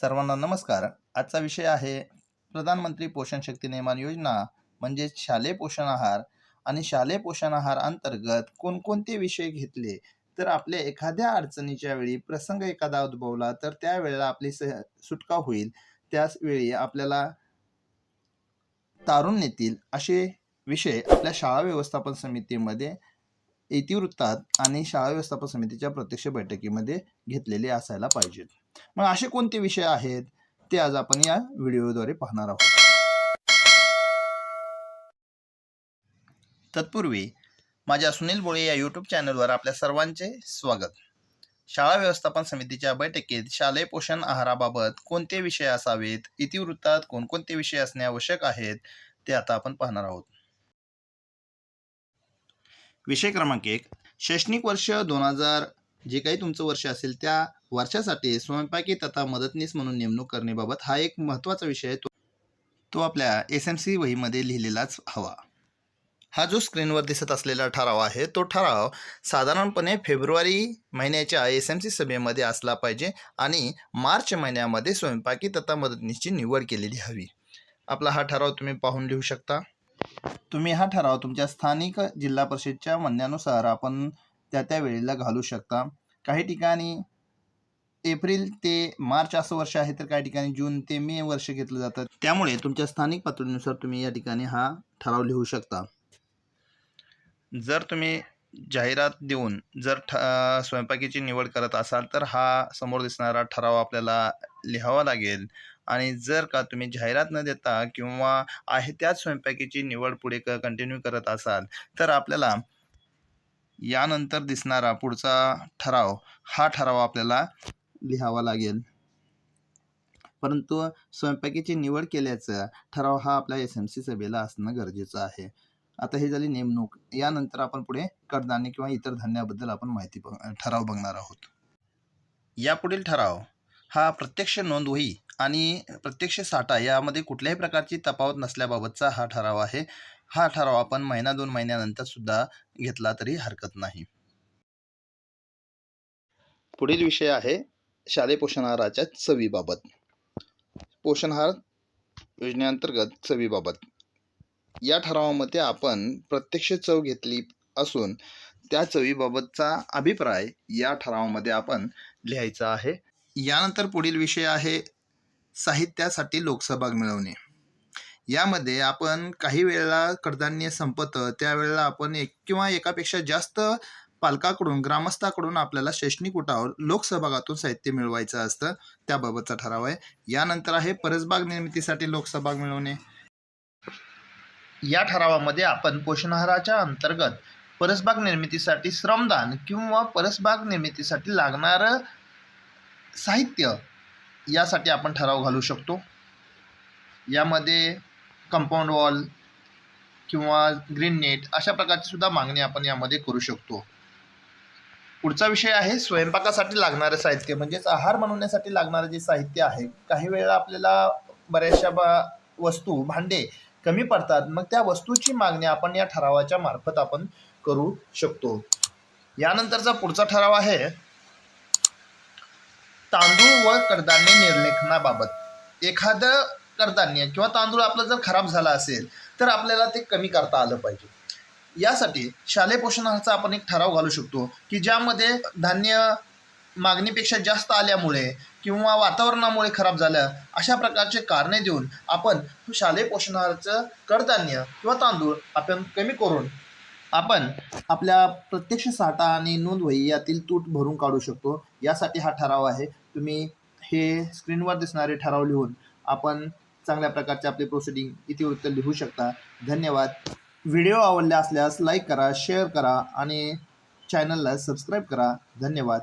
सर्वांना नमस्कार. आजचा विषय आहे प्रधानमंत्री पोषण शक्ती निर्माण योजना म्हणजेच शालेय पोषण आहार आणि शालेय पोषण आहार अंतर्गत कोणकोणते विषय घेतले? तर आपल्या एखाद्या अडचणीच्या वेळी प्रसंग एखादा उद्भवला तर त्यावेळेला आपली स सुटका होईल. त्याच वेळी आपल्याला तारून नेतील असे विषय आपल्या शाळा व्यवस्थापन समितीमध्ये इतिवृत्तात आणि शाळा व्यवस्थापन समितीच्या प्रत्यक्ष बैठकीमध्ये घेतलेले असायला पाहिजेत. मग असे कोणते विषय आहेत? ते आज आपण या व्हिडिओद्वारे पाहणार आहोत. तत्पूर्वी माझ्या सुनील बोळे या यूट्यूब चॅनलवर आपल्या सर्वांचे स्वागत. शाळा व्यवस्थापन समितीच्या बैठकीत शालेय पोषण आहाराबाबत कोणते विषय असावेत? इतिवृत्तात कोणकोणते विषय असणे आवश्यक आहेत? ते आता आपण पाहणार आहोत. विषय क्रमांक एक. शैक्षणिक वर्ष दोन हजार जे काही तुमचं वर्ष असेल त्या वर्षासाठी स्वयंपाकी तथा मदतनीस म्हणून नेमणूक करण्याबाबत हा एक महत्त्वाचा विषय आहे. तो तो आपल्या एस एम सी वहीमध्ये लिहिलेलाच हवा. हा जो स्क्रीनवर दिसत असलेला ठराव आहे तो ठराव साधारणपणे फेब्रुवारी महिन्याच्या एस एम सी सभेमध्ये असला पाहिजे आणि मार्च महिन्यामध्ये स्वयंपाकी तथा मदतनीसची निवड केलेली हवी. आपला हा ठराव तुम्ही पाहून लिहू शकता. तुम्ही हा ठराव तुमच्या स्थानिक जिल्हा परिषदच्या म्हणण्यानुसार आपण त्या त्या वेळेला घालू शकता. काही ठिकाणी एप्रिल ते मार्च असं वर्ष आहे तर काही ठिकाणी जून ते मे वर्ष घेतलं जातं. त्यामुळे तुमच्या स्थानिक पातळीनुसार तुम्ही या ठिकाणी हा ठराव लिहू शकता. जर तुम्ही जाहिरात देऊन जर ठ स्वयंपाकीची निवड करत असाल तर हा समोर दिसणारा ठराव आपल्याला लिहावा लागेल. आणि जर का तुम्ही जाहिरात न देता किंवा आहे त्याच स्वयंपाकीची निवड पुढे क कंटिन्यू करत असाल तर आपल्याला यानंतर दिसणारा पुढचा ठराव हा ठराव आपल्याला लिहावा लागेल. परंतु स्वयंपाकीची निवड केल्याचा ठराव हा आपल्या एस एम सी सभेला असणं गरजेचं आहे. आता हे झाली नेमणूक. यानंतर आपण पुढे कडधान्य किंवा इतर धान्याबद्दल आपण माहिती बघ ठराव बघणार आहोत. यापुढील ठराव हा प्रत्यक्ष नोंदवही आणि प्रत्यक्ष साठा यामध्ये कुठल्याही प्रकारची तफावत नसल्याबाबतचा हा ठराव आहे. हा ठराव आपण महिना दोन महिन्यानंतर सुद्धा घेतला तरी हरकत नाही. पुढील विषय आहे शालेय पोषण आहाराच्या चवीबाबत. पोषण आहार योजनेअंतर्गत चवीबाबत. या ठरावामध्ये आपण प्रत्यक्ष चव घेतली असून त्या चवीबाबतचा अभिप्राय या ठरावामध्ये आपण लिहायचा आहे. यानंतर पुढील विषय आहे साहित्यासाठी लोकसहभाग मिळवणे. यामध्ये आपण काही वेळेला कडधान्य संपतं त्यावेळेला आपण एक किंवा एकापेक्षा जास्त पालकाकडून ग्रामस्थाकडून आपल्याला शैक्षणिक उठावर लोकसहभागातून साहित्य मिळवायचं असतं. त्याबाबतचा ठराव आहे. यानंतर आहे परसबाग निर्मितीसाठी लोकसहभाग मिळवणे. या ठरावामध्ये आपण पोषण आहाराच्या अंतर्गत परसबाग निर्मितीसाठी श्रमदान किंवा परसबाग निर्मितीसाठी लागणारं साहित्य यासाठी आपण ठराव घालू शकतो. यामध्ये कंपाऊंड वॉल किंवा ग्रीन नेट अशा प्रकारची सुद्धा मागणी आपण यामध्ये करू शकतो. पुढचा विषय आहे स्वयंपाकासाठी लागणारं साहित्य म्हणजेच आहार बनवण्यासाठी लागणारं जे साहित्य आहे काही वेळा आपल्याला बऱ्याचशा बा वस्तू भांडे कमी पडतात मग त्या वस्तूची मागणी आपण या ठरावाच्या मार्फत आपण करू शकतो. यानंतरचा पुढचा ठराव आहे तांदूळ व कडधान्य निर्लेखनाबाबत. एखादं कडधान्य किंवा तांदूळ आपलं जर खराब झाला असेल तर आपल्याला ते कमी करता आलं पाहिजे. यासाठी शालेय पोषणाचा आपण एक ठराव घालू शकतो की ज्यामध्ये धान्य मागणीपेक्षा जास्त आल्यामुळे किंवा वातावरणामुळे खराब झालं अशा प्रकारचे कारणे देऊन आपण शालेय पोषणाचं कडधान्य किंवा तांदूळ आपण कमी करून आपण आपल्या प्रत्यक्ष साठा आणि नोंदवही यातील तूट भरून काढू शकतो. यासाठी हा ठराव आहे. तुम्ही हे स्क्रीनवर दिसणारे ठराव लिहून आपण चांगल्या प्रकारचे आपले प्रोसिडिंग इतिवृत्त लिहू शकता. धन्यवाद. व्हिडिओ आवडले असल्यास लाईक करा शेअर करा आणि चॅनलला सबस्क्राईब करा. धन्यवाद.